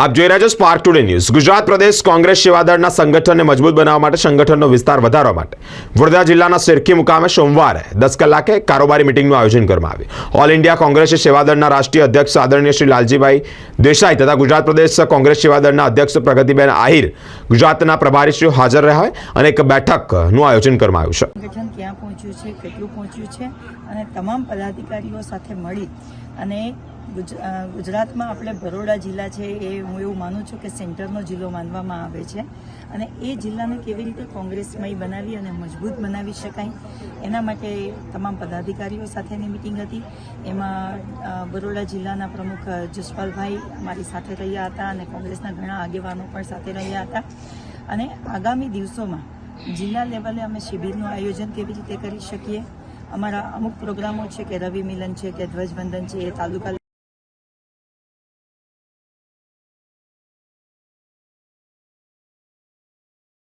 આપ જોઈ રહ્યા છો સ્પાર્ક ટુડે ન્યૂઝ ગુજરાત પ્રદેશ કોંગ્રેસ સેવાદળના સંગઠનને મજબૂત બનાવવા માટે સંગઠનનો વિસ્તાર વધારવા માટે. વડોદરા જિલ્લાના સિરકી મુકામે સોમવારે દસ કલાકે કારોબારી મિટિંગનું આયોજન કરવામાં આવ્યું. ઓલ ઇન્ડિયા કોંગ્રેસ સેવાદળના રાષ્ટ્રીય અધ્યક્ષ આદરણીય શ્રી લાલજીભાઈ દેસાઈ તથા ગુજરાત પ્રદેશ કોંગ્રેસ સેવાદળના અધ્યક્ષ પ્રગતિબેન આહિર ગુજરાતના પ્રભારીશ્રીઓ હાજર રહ્યા હોય અને એક બેઠકનું આયોજન કરવામાં આવ્યું છે. સંગઠન ક્યાં પહોંચ્યું છે, કેટલું પહોંચ્યું છે અને તમામ પદાધિકારીઓ સાથે મળી અને ગુજરાતમાં આપણે બરોડા જિલ્લા છે એ હું એવું માનું છું કે સેન્ટરનો જિલ્લો માનવામાં આવે છે. અને એ જિલ્લાને કેવી રીતે કોંગ્રેસમય બનાવી અને મજબૂત બનાવી શકાય, એના માટે તમામ પદાધિકારીઓ સાથેની મિટિંગ હતી. એમાં બરોડા જિલ્લાના પ્રમુખ જસપાલભાઈ મારી સાથે રહ્યા હતા અને કોંગ્રેસના ઘણા આગેવાનો પણ સાથે રહ્યા હતા. અને આગામી દિવસોમાં જિલ્લા લેવલે અમે શિબિરનું આયોજન કેવી રીતે કરી શકીએ? અમારા અમુક પ્રોગ્રામો છે કે રવિ મિલન છે, કે ધ્વજવંદન છે, એ તાલુકા